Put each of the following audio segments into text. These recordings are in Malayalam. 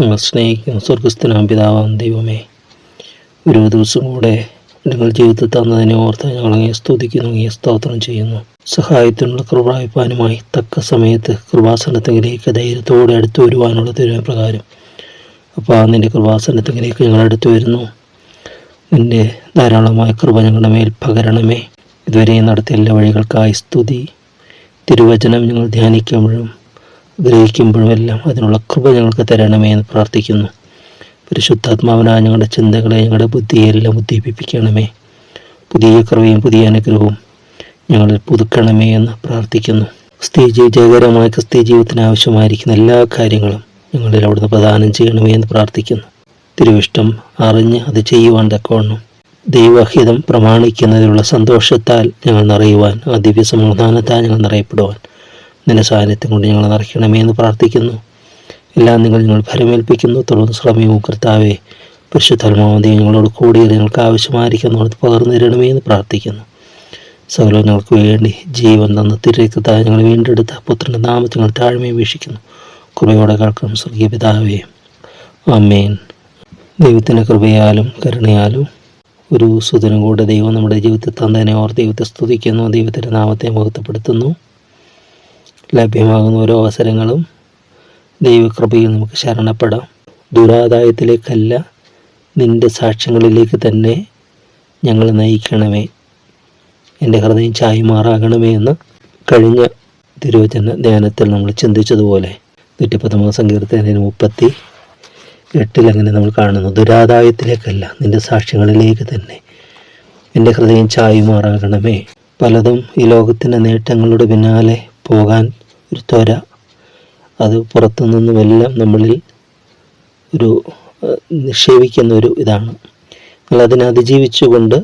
ഞങ്ങൾ സ്നേഹിക്കുന്ന സ്വർഗസ്ഥനാം പിതാവാം ദൈവമേ ഒരു ദിവസം കൂടെ നിങ്ങൾ ജീവിതത്തിൽ തന്നതിനെ ഓർത്ത് ഞങ്ങൾ അങ്ങേ സ്തുതിക്കുന്നു അങ്ങേ സ്തോത്രം ചെയ്യുന്നു. സഹായത്തിനുള്ള കൃപായ്പാനുമായി തക്ക സമയത്ത് കൃപാസനത്തെങ്കിലേക്ക് ധൈര്യത്തോടെ അടുത്തു വരുവാനുള്ള തിരുവപ്രകാരം അപ്പോൾ ആ നിന്റെ കൃപാസനത്തെങ്കിലേക്ക് ഞങ്ങൾ അടുത്തു വരുന്നു. നിന്റെ ധാരാളമായ കൃപ ഞങ്ങളുടെ മേൽ പകരണമേ. ഇതുവരെ നടത്തിയ എല്ലാ വഴികൾക്കായി സ്തുതി. തിരുവചനം ഞങ്ങൾ ധ്യാനിക്കുമ്പോഴും ഗ്രഹിക്കുമ്പോഴും എല്ലാം അതിനുള്ള കൃപ ഞങ്ങൾക്ക് തരണമേ എന്ന് പ്രാർത്ഥിക്കുന്നു. പരിശുദ്ധാത്മാവനാ ഞങ്ങളുടെ ചിന്തകളെ ഞങ്ങളുടെ ബുദ്ധിയെല്ലാം ഉദ്ദീപിപ്പിക്കണമേ. പുതിയ കൃപയും പുതിയ അനുഗ്രഹവും ഞങ്ങളിൽ പുതുക്കണമേ എന്ന് പ്രാർത്ഥിക്കുന്നു. സ്ത്രീ ജയകരമായ ക്രിസ്ത്യ ജീവിതത്തിന് ആവശ്യമായിരിക്കുന്ന എല്ലാ കാര്യങ്ങളും ഞങ്ങളിൽ അവിടുന്ന് പ്രദാനം ചെയ്യണമേ എന്ന് പ്രാർത്ഥിക്കുന്നു. തിരുവിഷ്ടം അറിഞ്ഞ് അത് ചെയ്യുവാൻ തക്കവണ്ണം ദൈവഹിതം പ്രമാണിക്കുന്നതിലുള്ള സന്തോഷത്താൽ ഞങ്ങൾ നിറയുവാൻ ആ ദിവ്യ സമാധാനത്താൽ ഞങ്ങൾ നിറയപ്പെടുവാൻ നിന്റെ സാന്നിധ്യം കൊണ്ട് ഞങ്ങൾ നിറയ്ക്കണമേ എന്ന് പ്രാർത്ഥിക്കുന്നു. എല്ലാം നിങ്ങൾ ഞങ്ങൾ ഫലമേൽപ്പിക്കുന്നു തുടർന്ന് ശ്രമയവും കർത്താവെ പരിശുദ്ധാത്മാവതി ഞങ്ങളോട് കൂടി നിങ്ങൾക്ക് ആവശ്യമായിരിക്കുന്നു. പകർന്നു തരണമേ എന്ന് പ്രാർത്ഥിക്കുന്നു. സകല ഞങ്ങൾക്ക് വേണ്ടി ജീവൻ തന്ന തിരക്കത്തായ ഞങ്ങൾ വീണ്ടെടുത്ത പുത്രന്റെ നാമത്തിൽ ഞങ്ങൾ താഴ്മയെ വീക്ഷിക്കുന്നു. കൃപയോടെ കേൾക്കണം സ്വർഗീയ പിതാവേ. അമ്മേൻ ദൈവത്തിന്റെ കൃപയാലും കരുണയാലും ഒരു സുദിനം കൂടെ ദൈവം നമ്മുടെ ജീവിതത്തിൽ തന്നതിനെ ഓർ ദൈവത്തെ സ്തുതിക്കുന്നു. ദൈവത്തിന്റെ നാമത്തെ മുഖത്തപ്പെടുത്തുന്നു ലഭ്യമാകുന്ന ഓരോ അവസരങ്ങളും ദൈവകൃപയിൽ നമുക്ക് ശരണപ്പെടാം. ദുരാദായത്തിലേക്കല്ല നിന്റെ സാക്ഷ്യങ്ങളിലേക്ക് തന്നെ ഞങ്ങൾ നയിക്കണമേ. എന്റെ ഹൃദയം ചായ്മാറാകണമേ എന്ന് കഴിഞ്ഞ തിരുവചന ധ്യാനത്തിൽ നമ്മൾ ചിന്തിച്ചതുപോലെ നൂറ്റിപ്പത്തൊമ്പത് സങ്കീർത്തനത്തിന് മുപ്പത്തി എട്ടിൽ അങ്ങനെ നമ്മൾ കാണുന്നു ദുരാദായത്തിലേക്കല്ല നിന്റെ സാക്ഷ്യങ്ങളിലേക്ക് തന്നെ എന്റെ ഹൃദയം ചായുമാറാകണമേ പലതും ഈ ലോകത്തിന്റെ നേട്ടങ്ങളുടെ പിന്നാലെ പോകാൻ ഒരു ത്വര. അത് പുറത്തു നിന്നുമെല്ലാം നമ്മളിൽ ഒരു നിക്ഷേപിക്കുന്ന ഒരു ഇതാണ്. നമ്മൾ അതിനെ അതിജീവിച്ചുകൊണ്ട്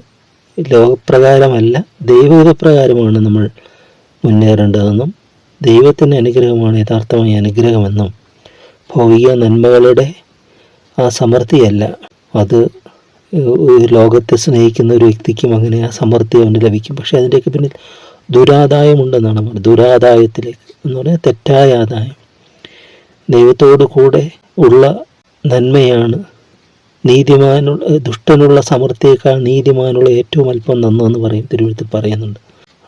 ലോകപ്രകാരമല്ല ദൈവഹിതപ്രകാരമാണ് നമ്മൾ മുന്നേറേണ്ടതെന്നും ദൈവത്തിന്റെ അനുഗ്രഹമാണ് യഥാർത്ഥമായ അനുഗ്രഹമെന്നും ഭൗതിക നന്മകളുടെ ആ സമൃദ്ധിയല്ല. അത് ലോകത്തെ സ്നേഹിക്കുന്ന ഒരു വ്യക്തിക്കും അങ്ങനെ ആ സമൃദ്ധി അവന് ലഭിക്കും. പക്ഷേ അതിന്റെയൊക്കെ പിന്നിൽ ദുരാദായമുണ്ടെന്നാണ് പറയുന്നത് ദുരാദായത്തിലേക്ക് എന്ന് പറഞ്ഞാൽ തെറ്റായ ആദായം. ദൈവത്തോടു കൂടെ ഉള്ള നന്മയാണ് നീതിമാനുള്ള ദുഷ്ടനുള്ള സമൃദ്ധിയേക്കാൾ നീതിമാനുള്ള ഏറ്റവും അല്പം നന്നെന്ന് പറയും തിരുവഴുത്തിൽ പറയുന്നുണ്ട്.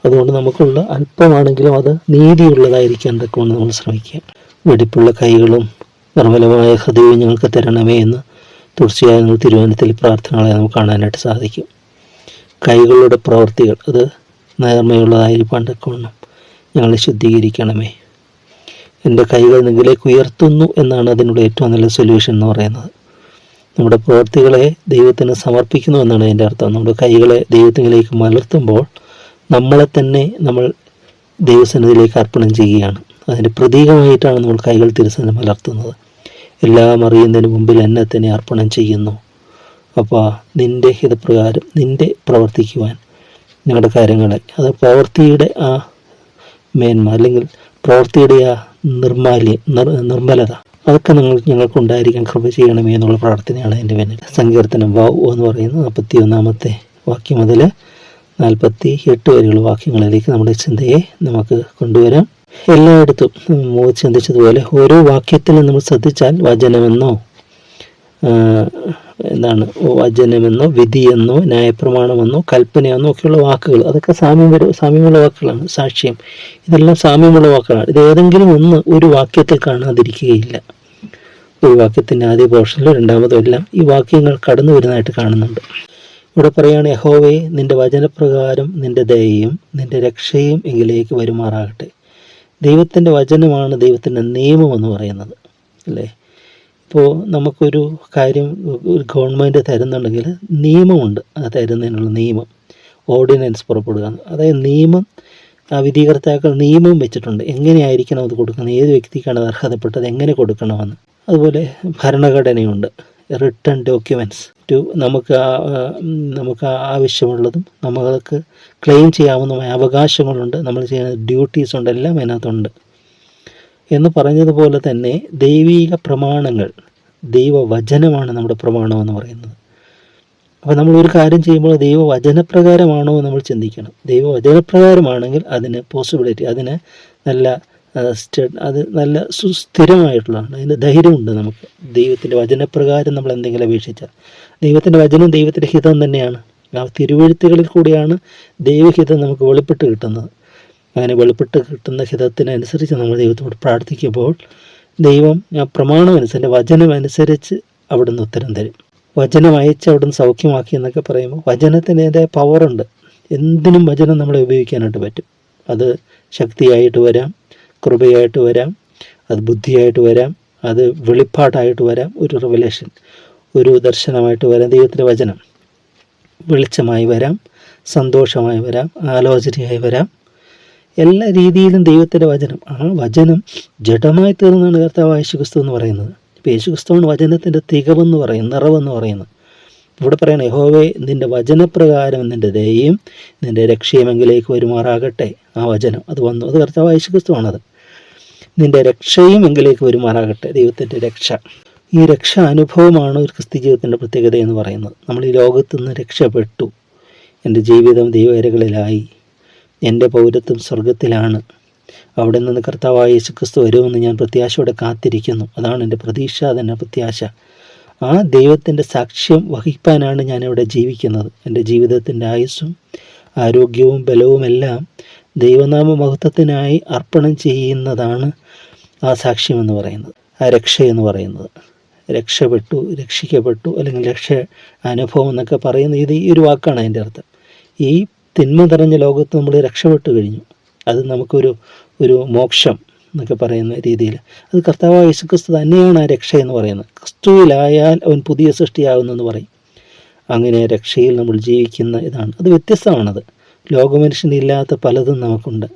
അതുകൊണ്ട് നമുക്കുള്ള അല്പമാണെങ്കിലും അത് നീതിയുള്ളതായിരിക്കാൻ തക്കവണ്ണം നമ്മൾ ശ്രമിക്കുക. വെടിപ്പുള്ള കൈകളും നിർമ്മലമായ ഹൃദയവും ഞങ്ങൾക്ക് തരണമേ എന്ന് തുടർച്ചയായ നമ്മൾ തിരുവനന്തപുരത്തിൽ പ്രാർത്ഥനകളെ നമുക്ക് കാണാനായിട്ട് സാധിക്കും. കൈകളുടെ പ്രവൃത്തികൾ അത് നേർമയുള്ളതായിരിക്കാൻ തക്കവണ്ണം ഞങ്ങളെ ശുദ്ധീകരിക്കണമേ. എന്റെ കൈകൾ നിങ്ങളിലേക്ക് ഉയർത്തുന്നു എന്നാണ് അതിനുള്ള ഏറ്റവും നല്ല സൊല്യൂഷൻ എന്ന് പറയുന്നത്. നമ്മുടെ പ്രവൃത്തികളെ ദൈവത്തിന് സമർപ്പിക്കുന്നു എന്നാണ് അതിന്റെ അർത്ഥം. നമ്മുടെ കൈകളെ ദൈവത്തിലേക്ക് മലർത്തുമ്പോൾ നമ്മളെ തന്നെ നമ്മൾ ദൈവസന്നിധിയിലേക്ക് അർപ്പണം ചെയ്യുകയാണ്. അതിന്റെ പ്രതീകമായിട്ടാണ് നമ്മൾ കൈകൾ തിരുസന്നിധി മലർത്തുന്നത്. എല്ലാം അറിയുന്നതിന് മുമ്പിൽ എന്നെ തന്നെ അർപ്പണം ചെയ്യുന്നു. അപ്പോൾ നിന്റെ ഹിതപ്രകാരം നിന്റെ പ്രവർത്തിക്കുവാൻ ഞങ്ങളുടെ കാര്യങ്ങളെ അത് പ്രവൃത്തിയുടെ ആ മേന്മ അല്ലെങ്കിൽ പ്രവൃത്തിയുടെ ആ നിർമാല്യം നിർ നിർമ്മലത. അതൊക്കെ നിങ്ങൾ ഞങ്ങൾക്ക് ഉണ്ടായിരിക്കാൻ കൃപ ചെയ്യണമേ എന്നുള്ള പ്രാർത്ഥനയാണ് എന്റെ പിന്നിൽ. സങ്കീർത്തനം വാ എന്ന് പറയുന്ന നാൽപ്പത്തി ഒന്നാമത്തെ വാക്യം മുതൽ നാൽപ്പത്തി എട്ട് വരെയുള്ള വാക്യങ്ങളിലേക്ക് നമ്മുടെ ചിന്തയെ നമുക്ക് കൊണ്ടുവരാം. എല്ലായിടത്തും ചിന്തിച്ചതുപോലെ ഓരോ വാക്യത്തിലും നമ്മൾ ശ്രദ്ധിച്ചാൽ വചനമെന്നോ എന്താണ് വചനമെന്നോ വിധിയെന്നോ ന്യായപ്രമാണമെന്നോ കൽപ്പനയെന്നോ ഒക്കെയുള്ള വാക്കുകൾ. അതൊക്കെ സാമ്യപര സാമ്യമുള്ള വാക്കുകളാണ്. സാക്ഷ്യം. ഇതെല്ലാം സാമ്യമുള്ള വാക്കുകളാണ്. ഇത് ഏതെങ്കിലും ഒന്ന് ഒരു വാക്യത്തിൽ കാണാതിരിക്കുകയില്ല. ഒരു വാക്യത്തിന്റെ ആദ്യ പോർഷനിലോ രണ്ടാമതോ എല്ലാം ഈ വാക്യങ്ങൾ കടന്നു വരുന്നതായിട്ട് കാണുന്നുണ്ട്. ഇവിടെ പറയുകയാണ് യഹോവേ നിന്റെ വചനപ്രകാരം നിന്റെ ദയയും നിന്റെ രക്ഷയും എങ്കിലേക്ക് വരുമാറാകട്ടെ. ദൈവത്തിന്റെ വചനമാണ് ദൈവത്തിന്റെ നിയമം എന്ന് പറയുന്നത്. അല്ലേ? ഇപ്പോൾ നമുക്കൊരു കാര്യം ഗവൺമെന്റ് തരുന്നുണ്ടെങ്കിൽ നിയമമുണ്ട് അത് തരുന്നതിനുള്ള നിയമം. ഓർഡിനൻസ് പുറപ്പെടുക. അതായത് നിയമം ആ വിധികർത്താക്കൾ നിയമം വെച്ചിട്ടുണ്ട്. എങ്ങനെയായിരിക്കണം അത് കൊടുക്കുന്നത്? ഏത് വ്യക്തിക്കാണ് അത് അർഹതപ്പെട്ടത്? എങ്ങനെ കൊടുക്കണമെന്ന്? അതുപോലെ ഭരണഘടനയുണ്ട്. റിട്ടേൺ ഡോക്യുമെന്റ്സ് ടു നമുക്ക് നമുക്ക് ആവശ്യമുള്ളതും നമ്മൾക്ക് ക്ലെയിം ചെയ്യാവുന്നതുമായ അവകാശങ്ങളുണ്ട്. നമ്മൾ ചെയ്യുന്ന ഡ്യൂട്ടീസ് ഉണ്ട്. എല്ലാം അതിനകത്തുണ്ട്. എന്ന് പറഞ്ഞതുപോലെ തന്നെ ദൈവീക പ്രമാണങ്ങൾ ദൈവവചനമാണ് നമ്മുടെ പ്രമാണമെന്ന് പറയുന്നത്. അപ്പോൾ നമ്മൾ ഒരു കാര്യം ചെയ്യുമ്പോൾ ദൈവവചനപ്രകാരമാണോ നമ്മൾ ചിന്തിക്കണം. ദൈവവചനപ്രകാരമാണെങ്കിൽ അതിന് പോസിബിലിറ്റി അതിന് നല്ല സ്റ്റഡ് അത് നല്ല സുസ്ഥിരമായിട്ടുള്ളതാണ്. അതിന് ധൈര്യമുണ്ട് നമുക്ക്. ദൈവത്തിന്റെ വചനപ്രകാരം നമ്മൾ എന്തെങ്കിലും അപേക്ഷിച്ചാൽ. ദൈവത്തിന്റെ വചനം ദൈവത്തിന്റെ ഹിതം തന്നെയാണ്. ആ തിരുവഴുത്തുകളിൽ കൂടിയാണ് ദൈവഹിതം നമുക്ക് വെളിപ്പെട്ട് കിട്ടുന്നത്. അങ്ങനെ വെളിപ്പെട്ട് കിട്ടുന്ന ഹിതത്തിനനുസരിച്ച് നമ്മൾ ദൈവത്തോട് പ്രാർത്ഥിക്കുമ്പോൾ ദൈവം ഞാൻ പ്രമാണം അനുസരിച്ച് വചനം അനുസരിച്ച് അവിടുന്ന് ഉത്തരം തരും. വചനം അയച്ച് അവിടുന്ന് സൗഖ്യമാക്കി എന്നൊക്കെ പറയുമ്പോൾ വചനത്തിന്റെ പവറുണ്ട് എന്തിനും വചനം നമ്മളെ ഉപയോഗിക്കാനായിട്ട് പറ്റും. അത് ശക്തിയായിട്ട് വരാം കൃപയായിട്ട് വരാം അത് ബുദ്ധിയായിട്ട് വരാം അത് വെളിപ്പാടായിട്ട് വരാം ഒരു റിവലേഷൻ ഒരു ദർശനമായിട്ട് വരാം ദൈവത്തിന്റെ വചനം. വെളിച്ചമായി വരാം സന്തോഷമായി വരാം ആലോചനയായി വരാം എല്ലാ രീതിയിലും ദൈവത്തിന്റെ വചനം. ആ വചനം ജഡമായി തീർന്നാണ് കർത്താവ് യേശുക്രിസ്തു എന്ന് പറയുന്നത്. ഇപ്പോൾ യേശുക്രിസ്തുവാണ് വചനത്തിന്റെ തികവെന്ന് പറയുന്നത് നിറവെന്ന് പറയുന്നത്. ഇവിടെ പറയണേ യഹോവേ നിന്റെ വചനപ്രകാരം നിന്റെ ദയയും നിന്റെ രക്ഷയുമെങ്കിലേക്ക് വരുമാറാകട്ടെ. ആ വചനം അത് വന്നു. അത് കർത്താവ് യേശുക്രിസ്തുവാണത്. നിന്റെ രക്ഷയും എങ്കിലേക്ക് വരുമാറാകട്ടെ. ദൈവത്തിന്റെ രക്ഷ. ഈ രക്ഷ അനുഭവമാണ് ഒരു ക്രിസ്ത്യ ജീവിതത്തിന്റെ പ്രത്യേകത എന്ന് പറയുന്നത്. നമ്മൾ ഈ ലോകത്തു നിന്ന് രക്ഷപ്പെട്ടു. എന്റെ ജീവിതം ദൈവകരകളിലായി എന്റെ പൗരത്വം സ്വർഗത്തിലാണ് അവിടെ നിന്ന് കർത്താവായ യേശു ക്രിസ്തു വരുമെന്ന് ഞാൻ പ്രത്യാശയോടെ കാത്തിരിക്കുന്നു. അതാണ് എന്റെ പ്രതീക്ഷ അതെന്നെ പ്രത്യാശ. ആ ദൈവത്തിന്റെ സാക്ഷ്യം വഹിക്കാനാണ് ഞാനിവിടെ ജീവിക്കുന്നത്. എന്റെ ജീവിതത്തിന്റെ ആയുസ്സും ആരോഗ്യവും ബലവും എല്ലാം ദൈവനാമ മഹത്വത്തിനായി അർപ്പണം ചെയ്യുന്നതാണ് ആ സാക്ഷ്യം എന്ന് പറയുന്നത്. ആ രക്ഷ എന്ന് പറയുന്നത്. രക്ഷപ്പെട്ടു രക്ഷിക്കപ്പെട്ടു അല്ലെങ്കിൽ രക്ഷ അനുഭവം എന്നൊക്കെ പറയുന്ന ഇത് ഈ ഒരു വാക്കാണ് അതിന്റെ അർത്ഥം. ഈ തിന്മ നിറഞ്ഞ ലോകത്ത് നമ്മൾ രക്ഷപ്പെട്ടു കഴിഞ്ഞു. അത് നമുക്കൊരു ഒരു മോക്ഷം എന്നൊക്കെ പറയുന്ന രീതിയിൽ. അത് കർത്താവ് യേശുക്രിസ്തു തന്നെയാണ് ആ രക്ഷ എന്ന് പറയുന്നത്. ക്രിസ്തുവിലായാൽ അവൻ പുതിയ സൃഷ്ടിയാകുന്നെന്ന് പറയും. അങ്ങനെ രക്ഷയിൽ നമ്മൾ ജീവിക്കുന്ന ഇതാണ്. അത് വ്യത്യസ്തമാണത്. ലോകമനുഷ്യനില്ലാത്ത പലതും നമുക്കുണ്ട്.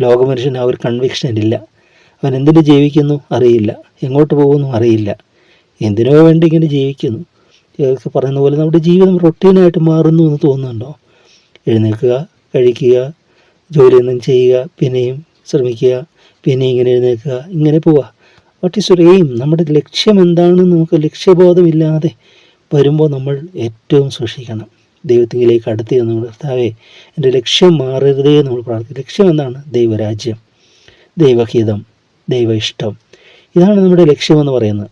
ലോകമനുഷ്യന് ആ ഒരു കൺവിക്ഷൻ ഇല്ല. അവൻ എന്തിനു ജീവിക്കുന്നു? അറിയില്ല. എങ്ങോട്ട് പോകുന്നു? അറിയില്ല. എന്തിനോ വേണ്ടി ഇങ്ങനെ ജീവിക്കുന്നു. ഇതൊക്കെ പറയുന്ന പോലെ നമ്മുടെ ജീവിതം റൊട്ടീനായിട്ട് മാറുന്നു എന്ന് തോന്നുന്നുണ്ടോ? എഴുന്നേൽക്കുക കഴിക്കുക ജോലിയൊന്നും ചെയ്യുക പിന്നെയും ശ്രമിക്കുക പിന്നെ ഇങ്ങനെ എഴുന്നേൽക്കുക ഇങ്ങനെ പോവുക. വാട്ട് ഈസ് എയിം നമ്മുടെ ലക്ഷ്യം എന്താണെന്ന് നമുക്ക് ലക്ഷ്യബോധമില്ലാതെ വരുമ്പോൾ നമ്മൾ ഏറ്റവും സൂക്ഷിക്കണം. ദൈവത്തിലേക്ക് അടുത്ത് നമ്മൾ കർത്താവേ എന്റെ ലക്ഷ്യം മാറരുതേ നമ്മൾ പ്രാർത്ഥിക്കും. ലക്ഷ്യം എന്താണ്? ദൈവരാജ്യം ദൈവഹിതം ദൈവ ഇഷ്ടം. ഇതാണ് നമ്മുടെ ലക്ഷ്യമെന്ന് പറയുന്നത്.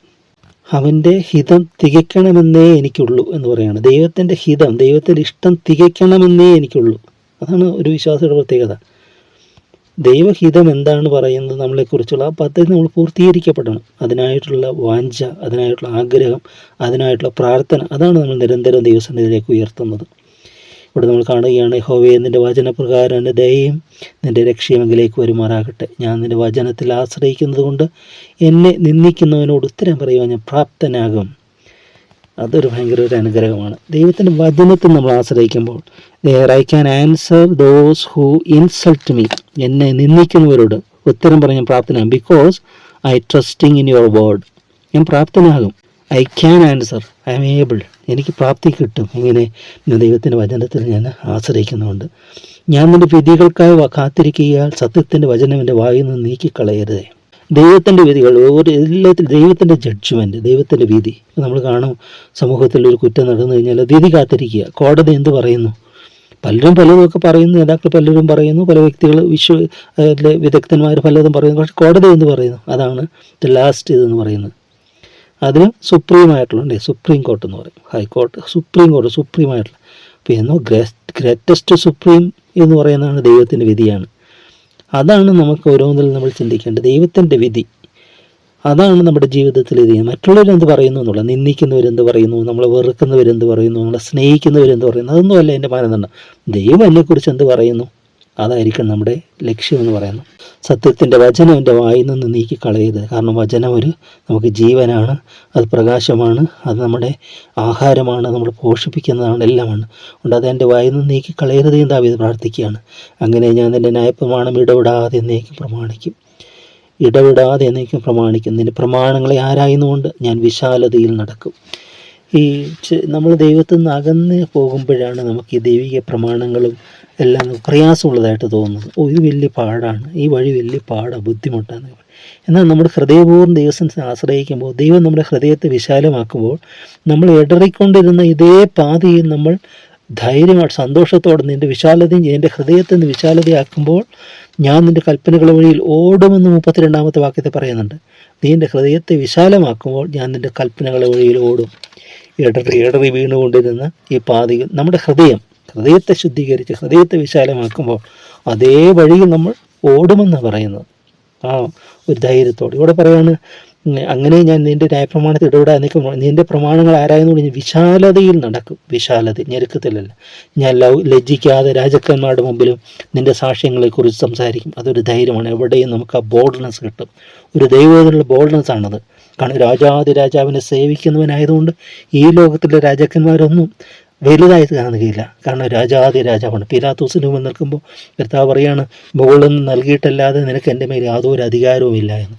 അവന്റെ ഹിതം തികയ്ക്കണമെന്നേ എനിക്കുള്ളൂ എന്ന് പറയുകയാണ് ദൈവത്തിന്റെ ഹിതം ദൈവത്തിന്റെ ഇഷ്ടം തികയ്ക്കണമെന്നേ എനിക്കുള്ളൂ. അതാണ് ഒരു വിശ്വാസിയുടെ പ്രത്യേകത. ദൈവഹിതം എന്താണ് പറയുന്നത് നമ്മളെക്കുറിച്ചുള്ള ആ പദ്ധതി നമ്മൾ പൂർത്തീകരിക്കപ്പെടണം. അതിനായിട്ടുള്ള വാഞ്ച അതിനായിട്ടുള്ള ആഗ്രഹം അതിനായിട്ടുള്ള പ്രാർത്ഥന അതാണ് നമ്മൾ നിരന്തരം ദൈവസന്നിധിയിലേക്ക് ഉയർത്തുന്നത്. ഇവിടെ നമ്മൾ കാണുകയാണ് ഹോവേ നിന്റെ വചനപ്രകാരം എന്റെ ദയയും നിന്റെ രക്ഷയുമെങ്കിലേക്ക് വരുമാറാകട്ടെ. ഞാൻ നിന്റെ വചനത്തിൽ ആശ്രയിക്കുന്നത് കൊണ്ട് എന്നെ നിന്ദിക്കുന്നവനോട് ഉത്തരം പറയുവാൻ ഞാൻ പ്രാപ്തനാകും. അതൊരു ഭയങ്കര ഒരു അനുഗ്രഹമാണ്. ദൈവത്തിന്റെ വചനത്തിൽ നമ്മൾ ആശ്രയിക്കുമ്പോൾ I can answer those who insult me എന്നെ നിന്ദിക്കുന്നവരോട് ഉത്തരം പറഞ്ഞ് പ്രാപ്തനാകും. Because I trusting in your word ഞാൻ പ്രാപ്തനാകും. I can answer I am able എനിക്ക് പ്രാപ്തി കിട്ടും. ഇങ്ങനെ ദൈവത്തിന്റെ വചനത്തിൽ ഞാൻ ആശ്രയിക്കുന്നുണ്ട്. ഞാൻ നിന്റെ വിധികൾക്കായി കാത്തിരിക്കുകയാൽ സത്യത്തിന്റെ വചനം എന്റെ വായിൽ നിന്ന് നീക്കിക്കളയരുതേ. ദൈവത്തിന്റെ വിധികൾ ഒരു എല്ലാത്തിലും ദൈവത്തിന്റെ ജഡ്ജ്മെന്റ് ദൈവത്തിന്റെ വിധി. നമ്മൾ കാണും സമൂഹത്തിൽ ഒരു കുറ്റം നടന്നു കഴിഞ്ഞാൽ വിധി കാത്തിരിക്കുക. കോടതി എന്ത് പറയുന്നു? പലരും പലതുമൊക്കെ പറയുന്നു. നേതാക്കൾ പലരും പറയുന്നു. പല വ്യക്തികൾ വിശ്വ വിദഗ്ധന്മാർ പലതും പറയുന്നു. പക്ഷേ കോടതി എന്ന് പറയുന്നു? അതാണ് ദ ലാസ്റ്റ് ഇതെന്ന് പറയുന്നത്. അതിന് സുപ്രീം ആയിട്ടുള്ള സുപ്രീം കോർട്ട് എന്ന് പറയും. ഹൈക്കോർട്ട് സുപ്രീം കോർട്ട് സുപ്രീം ആയിട്ടുള്ള പിന്നെ ഗ്രേറ്റസ്റ്റ് സുപ്രീം എന്ന് പറയുന്നതാണ് ദൈവത്തിന്റെ വിധിയാണ്. അതാണ് നമുക്ക് ഓരോന്നിൽ നമ്മൾ ചിന്തിക്കേണ്ടത്. ദൈവത്തിന്റെ വിധി. അതാണ് നമ്മുടെ ജീവിതത്തിൽ ഇത് മറ്റുള്ളവരെന്ത് പറയുന്നു എന്നുള്ള നിന്ദിക്കുന്നവരെന്ത് പറയുന്നു നമ്മളെ വെറുക്കുന്നവരെന്ത് പറയുന്നു നമ്മളെ സ്നേഹിക്കുന്നവരെന്ത് പറയുന്നു അതൊന്നുമല്ല എന്റെ മാനദണ്ഡം. ദൈവം എന്നെക്കുറിച്ച് എന്ത് പറയുന്നു? അതായിരിക്കും നമ്മുടെ ലക്ഷ്യമെന്ന് പറയുന്നത്. സത്യത്തിന്റെ വചനം എന്റെ വായിൽ നിന്ന് നീക്കി കളയരുത് കാരണം വചനം ഒരു നമുക്ക് ജീവനാണ് അത് പ്രകാശമാണ് അത് നമ്മുടെ ആഹാരമാണ് നമ്മൾ പോഷിപ്പിക്കുന്നതാണ് എല്ലാമാണ്. അതുകൊണ്ട് അത് എന്റെ വായിൽ നിന്ന് നീക്കി കളയരുത് ദാവീദ് പ്രാർത്ഥിക്കുകയാണ്. അങ്ങനെ ഞാൻ എന്റെ ന്യായപ്രമാണം ഇടപെടാതെ നീക്കി പ്രമാണിക്കും. ഇടപെടാതെ എന്നേക്കും പ്രമാണിക്കും. നിന്റെ പ്രമാണങ്ങളെ ആരായുന്നുകൊണ്ട് ഞാൻ വിശാലതയിൽ നടക്കും. ഈ നമ്മൾ ദൈവത്തിൽ നിന്ന് അകന്ന് പോകുമ്പോഴാണ് നമുക്ക് ഈ ദൈവിക പ്രമാണങ്ങളും എല്ലാം പ്രയാസമുള്ളതായിട്ട് തോന്നുന്നത്. ഓ ഇത് വലിയ പാടാണ്. ഈ വഴി വലിയ പാടാണ് ബുദ്ധിമുട്ടാണ്. എന്നാൽ നമ്മുടെ ഹൃദയപൂർവം ദൈവത്തെ ആശ്രയിക്കുമ്പോൾ ദൈവം നമ്മുടെ ഹൃദയത്തെ വിശാലമാക്കുമ്പോൾ നമ്മൾ ഇടറിക്കൊണ്ടിരുന്ന ഇതേ പാതയിൽ നമ്മൾ ധൈര്യമായിട്ട് സന്തോഷത്തോടെ നിന്റെ വിശാലതയും എന്റെ ഹൃദയത്തിൽ നിന്ന് വിശാലതയാക്കുമ്പോൾ ഞാൻ നിന്റെ കൽപ്പനകൾ വഴിയിൽ ഓടുമെന്ന് മുപ്പത്തിരണ്ടാമത്തെ വാക്യത്തെ പറയുന്നുണ്ട്. നീ എന്റെ ഹൃദയത്തെ വിശാലമാക്കുമ്പോൾ ഞാൻ നിന്റെ കൽപ്പനകൾ വഴിയിൽ ഓടും. ഇടറി ഇടറി വീണുകൊണ്ടിരുന്ന ഈ പാതയിൽ നമ്മുടെ ഹൃദയം ഹൃദയത്തെ ശുദ്ധീകരിച്ച് ഹൃദയത്തെ വിശാലമാക്കുമ്പോൾ അതേ വഴിയിൽ നമ്മൾ ഓടുമെന്നാണ് പറയുന്നത്. ആ ഒരു ധൈര്യത്തോടെ. ഇവിടെ പറയാണ് അങ്ങനെ ഞാൻ നിന്റെ ന്യായപ്രമാണത്തിൽ ഇടപെടാൻ നിൽക്കുമ്പോൾ നിന്റെ പ്രമാണങ്ങൾ ആരായെന്ന് ഞാൻ വിശാലതയിൽ നടക്കും. വിശാലത ഞെരുക്കത്തിലല്ല. ഞാൻ ലവ് ലജ്ജിക്കാതെ രാജാക്കന്മാരുടെ മുമ്പിലും നിന്റെ സാക്ഷ്യങ്ങളെക്കുറിച്ച് സംസാരിക്കും. അതൊരു ധൈര്യമാണ്. എവിടെയും നമുക്ക് ആ ബോൾഡ്നെസ് കിട്ടും. ഒരു ദൈവത്തിനുള്ള ബോൾഡ്നെസ് ആണത്. കാരണം രാജാതി രാജാവിനെ സേവിക്കുന്നവനായതുകൊണ്ട് ഈ ലോകത്തിലെ രാജാക്കന്മാരൊന്നും വലുതായിട്ട് കാണുകയില്ല. കാരണം രാജാതി രാജാവാണ്. പിലാത്തൂസിന് മുമ്പ് നിൽക്കുമ്പോൾ കർത്താവ് പറയാണ് മുകളിൽ നിന്ന് നൽകിയിട്ടല്ലാതെ നിനക്ക് എന്റെ മേൽ യാതൊരു അധികാരവും ഇല്ല എന്ന്.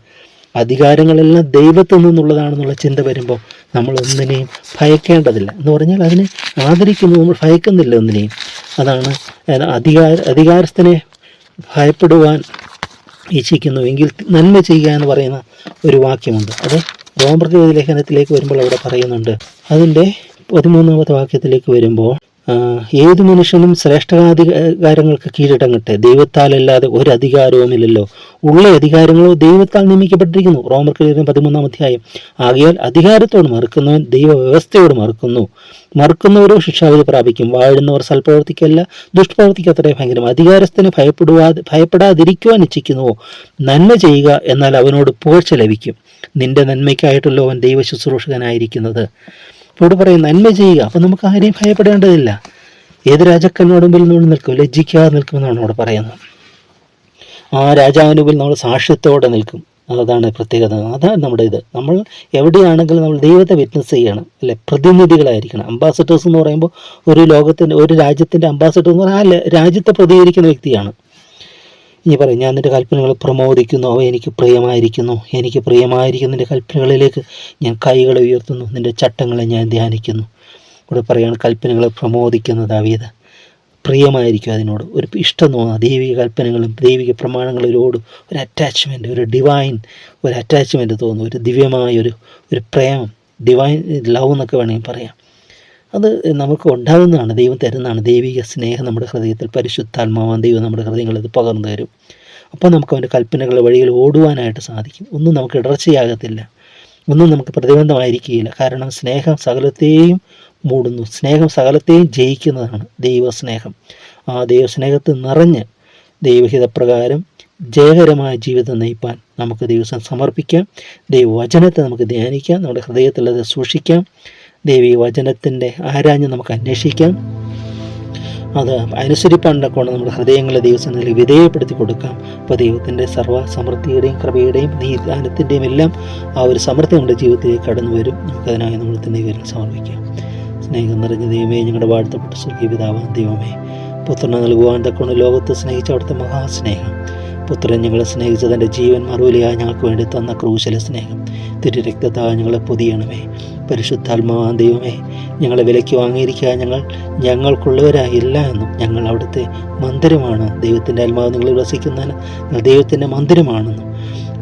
അധികാരങ്ങളെല്ലാം ദൈവത്തിൽ നിന്നുള്ളതാണെന്നുള്ള ചിന്ത വരുമ്പോൾ നമ്മൾ ഒന്നിനെയും ഭയക്കേണ്ടതില്ല. എന്ന് പറഞ്ഞാൽ അതിനെ ആദരിക്കുന്നു നമ്മൾ ഭയക്കുന്നില്ല ഒന്നിനെയും. അതാണ് അധികാര അധികാരസ്ഥനെ ഭയപ്പെടുവാൻ ഇച്ഛിക്കുന്നു. എങ്കിൽ നന്മ ചെയ്യുക എന്ന് പറയുന്ന ഒരു വാക്യമുണ്ട്. അത് ഗോമൃഗ ലേഖനത്തിലേക്ക് വരുമ്പോൾ അവിടെ പറയുന്നുണ്ട്. അതിന്റെ പതിമൂന്നാമത്തെ വാക്യത്തിലേക്ക് വരുമ്പോൾ ഏത് മനുഷ്യനും ശ്രേഷ്ഠാധികാരങ്ങൾക്ക് കീഴടങ്ങട്ടെ. ദൈവത്താലല്ലാതെ ഒരു അധികാരവുമില്ലല്ലോ. ഉള്ള അധികാരങ്ങളോ ദൈവത്താൽ നിയമിക്കപ്പെട്ടിരിക്കുന്നു. റോമർ ലേഖനം പതിമൂന്നാം അധ്യായം. ആകയാൽ അധികാരത്തോട് മറുക്കുന്നവൻ ദൈവവ്യവസ്ഥയോട് മറുക്കുന്നു. മറുക്കുന്നവരോ ശിക്ഷാവിധി പ്രാപിക്കും. വാഴുന്നവർ സൽപ്രവർത്തിക്കല്ല ദുഷ്പ്രവർത്തിക്ക് അത്രയും ഭയങ്കരം. അധികാരസ്ഥന് ഭയപ്പെടുവാതെ ഭയപ്പെടാതിരിക്കുവാൻ ഇച്ഛിക്കുന്നുവോ? നന്മ ചെയ്യുക എന്നാൽ അവനോട് പുകഴ്ച ലഭിക്കും. നിന്റെ നന്മയ്ക്കായിട്ടല്ലോ അവൻ ദൈവ ശുശ്രൂഷകനായിരിക്കുന്നത് ഇവിടെ പറയും നന്മ ചെയ്യുക. അപ്പം നമുക്ക് ആരെയും ഭയപ്പെടേണ്ടതില്ല. ഏത് രാജാക്കന്മാരുടെ മുമ്പിൽ നമ്മൾ നിൽക്കും ലജ്ജിക്കാതെ നിൽക്കുമെന്നാണ് അവിടെ പറയുന്നത്. ആ രാജാവിന്റെ മുമ്പിൽ നമ്മൾ സാക്ഷ്യത്തോടെ നിൽക്കും. അതാണ് പ്രത്യേകത. അതാണ് നമ്മുടെ ഇത്. നമ്മൾ എവിടെയാണെങ്കിലും നമ്മൾ ദൈവത്തെ വിറ്റ്നസ് ചെയ്യണം. അല്ലെ? പ്രതിനിധികളായിരിക്കണം. അംബാസഡേഴ്സ് എന്ന് പറയുമ്പോൾ ഒരു ലോകത്തിന്റെ ഒരു രാജ്യത്തിന്റെ അംബാസഡർ എന്ന് പറഞ്ഞാൽ ആ രാജ്യത്തെ പ്രതികരിക്കുന്ന വ്യക്തിയാണ്. ഇനി പറയും ഞാൻ നിന്റെ കൽപ്പനകൾ പ്രമോദിക്കുന്നു അവ എനിക്ക് പ്രിയമായിരിക്കുന്നു. എനിക്ക് പ്രിയമായിരിക്കുന്ന നിന്റെ കൽപ്പനകളിലേക്ക് ഞാൻ കൈകളെ ഉയർത്തുന്നു നിന്റെ ചട്ടങ്ങളെ ഞാൻ ധ്യാനിക്കുന്നു. ഇവിടെ പറയുകയാണ് കൽപ്പനകളെ പ്രമോദിക്കുന്ന ദാവീദ്. പ്രിയമായിരിക്കും അതിനോട്. ഒരു ഇഷ്ടം തോന്നുക ദൈവിക കൽപ്പനകളും ദൈവിക പ്രമാണങ്ങളിലോട് ഒരു അറ്റാച്ച്മെന്റ് ഒരു ഡിവൈൻ ഒരു അറ്റാച്ച്മെന്റ് തോന്നുന്നു ഒരു ദിവ്യമായ ഒരു ഒരു പ്രേമം ഡിവൈൻ ലവ് എന്നൊക്കെ വേണമെങ്കിൽ പറയാം. അത് നമുക്ക് ഉണ്ടാകുന്നതാണ് ദൈവം തരുന്നതാണ്. ദൈവിക സ്നേഹം നമ്മുടെ ഹൃദയത്തിൽ പരിശുദ്ധാത്മാവാൻ ദൈവം നമ്മുടെ ഹൃദയങ്ങളിൽ പകർന്നു തരും. അപ്പോൾ നമുക്ക് അവന്റെ കൽപ്പനകളുടെ വഴിയിൽ ഓടുവാനായിട്ട് സാധിക്കും. ഒന്നും നമുക്ക് ഇടർച്ചയാകത്തില്ല. ഒന്നും നമുക്ക് പ്രതിബന്ധമായിരിക്കുകയില്ല. കാരണം സ്നേഹം സകലത്തെയും മൂടുന്നു. സ്നേഹം സകലത്തെയും ജയിക്കുന്നതാണ് ദൈവസ്നേഹം. ആ ദൈവസ്നേഹത്തിൽ നിറഞ്ഞ് ദൈവഹിതപ്രകാരം ജയകരമായ ജീവിതം നയിപ്പാൻ നമുക്ക് ദിവസം സമർപ്പിക്കാം. ദൈവവചനത്തെ നമുക്ക് ധ്യാനിക്കാം. നമ്മുടെ ഹൃദയത്തിൽ അത് സൂക്ഷിക്കാം. ദൈവീ വചനത്തിന്റെ ആരാഞ്ഞ് നമുക്ക് അന്വേഷിക്കാം. അത് അനുസരിപ്പാണ്ടൊക്കെയാണ് നമ്മുടെ ഹൃദയങ്ങളെ ദൈവസന്നിധിയിൽ വിധേയപ്പെടുത്തി കൊടുക്കാം. അപ്പോൾ ദൈവത്തിന്റെ സർവ സമൃദ്ധിയുടെയും കൃപയുടെയും നീദാനത്തിന്റെയും എല്ലാം ആ ഒരു സമൃദ്ധി നമ്മുടെ ജീവിതത്തിലേക്ക് കടന്നു വരും. നമുക്കതിനായി നമ്മൾ തന്നെ വിവരം സമർപ്പിക്കാം. സ്നേഹം നിറഞ്ഞ ദൈവമേ ഞങ്ങളുടെ വാഴ്ത്തപ്പെട്ട സ്വർഗീയ പിതാവാൻ ദൈവമേ. പുത്രനെ നൽകുവാൻ തക്കൊണ്ട് ലോകത്തെ സ്നേഹിച്ച അവിടുത്തെ മഹാസ്നേഹം. പുത്രൻ ഞങ്ങളെ സ്നേഹിച്ചതിന്റെ ജീവൻ മറുപടിയായി ഞങ്ങൾക്ക് വേണ്ടി തന്ന ക്രൂശല സ്നേഹം. തിരു രക്തത്താ ഞങ്ങളെ പൊതിയണമേ. പരിശുദ്ധാത്മാവാൻ ദൈവമേ ഞങ്ങളെ വിലയ്ക്ക് വാങ്ങിയിരിക്കുക ഞങ്ങൾ ഞങ്ങൾക്കുള്ളവരായില്ല എന്നും ഞങ്ങൾ അവിടുത്തെ മന്ദിരമാണ്. ദൈവത്തിന്റെ ആത്മാവ് നിങ്ങൾ വസിക്കുന്നതിന് ദൈവത്തിന്റെ മന്ദിരമാണെന്നും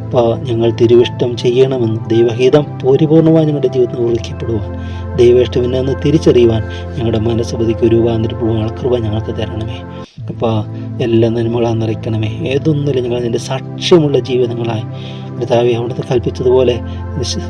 അപ്പോൾ ഞങ്ങൾ തിരുവിഷ്ടം ചെയ്യണമെന്നും ദൈവഹിതം പരിപൂർണമായി ഞങ്ങളുടെ ജീവിതത്തിൽ ഉറക്കപ്പെടുവാൻ ദൈവേഷ്ടമെന്ന് തിരിച്ചറിയുവാൻ ഞങ്ങളുടെ മനസ്സുപതിക്ക് രൂപാന്തരപ്പെടുവാനുള്ള കൃപ ഞങ്ങൾക്ക് തരണമേ. അപ്പോൾ എല്ലാ നന്മകളാൽ നിറയ്ക്കണമേ. ഏതൊന്നിലും ഞങ്ങൾ നിന്റെ സാക്ഷ്യമുള്ള ജീവിതങ്ങളായി കർത്താവെ അവിടുത്തെ കൽപ്പിച്ചതുപോലെ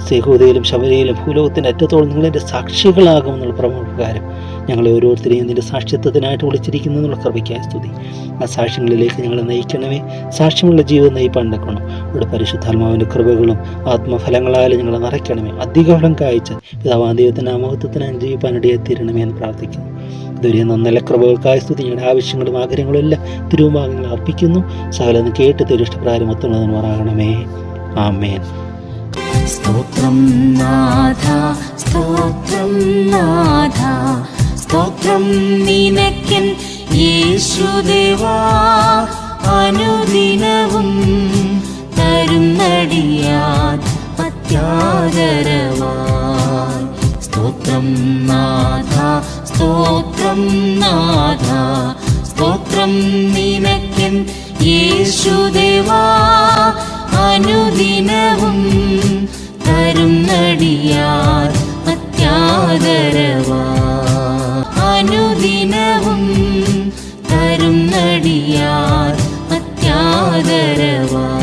സെഹൂദയിലും ശബരിയിലും ഭൂലോകത്തിന്റെ അറ്റത്തോളം നിങ്ങളെന്റെ സാക്ഷികളാകുമെന്നുള്ള പ്രമുഖകാരം ഞങ്ങളെ ഓരോരുത്തരെയും നിന്റെ സാക്ഷ്യത്വത്തിനായിട്ട് വിളിച്ചിരിക്കുന്നു എന്നുള്ള കൃപയ്ക്കായ സ്തുതി. ആ സാക്ഷ്യങ്ങളിലേക്ക് ഞങ്ങളെ നയിക്കണമേ. സാക്ഷ്യമുള്ള ജീവിതം നയിപ്പാൻ ഉണ്ടാക്കണം ഇവിടെ പരിശുദ്ധാത്മാവിന്റെ കൃപകളും ആത്മഫലങ്ങളാലും ഞങ്ങളെ നിറയ്ക്കണമേ. അധികാരം ഫലം കായ്ച്ച് പിതാവാ ദൈവത്തിന്റെ അമഹത്വത്തിനായി അനുജീവിപ്പാനിടയെ തീരണമേ എന്ന് പ്രാർത്ഥിക്കുന്നു. ഇതുവരെ നല്ല കൃപകൾക്കായ സ്തുതി. ഞങ്ങളുടെ ആവശ്യങ്ങളും ആഗ്രഹങ്ങളും എല്ലാം തിരുവുമാകങ്ങൾ അർപ്പിക്കുന്നു. സകലം കേട്ട് തിരുഷ്ടപ്രാരം ഒത്തുള്ളതെന്ന് പറയണമേ ആമേൻ. സ്തോത്രം നാഥ സ്തോത്രം നാഥ. സ്തോത്രം നിനക്കൻ യേശുദേവാ അനുദിനവും തരുന്നടിയാൻ അത്യാദരവാൻ. സ്തോത്രം നാഥ സ്തോത്രം നാഥ സ്തോത്രം നിനക്കൻ യേശുദേവാ അനുദിനവും തരുന്നടിയാർ അത്യാദരവാ അനുദിനവും തരും നടിയാർ അത്യാദരവാ.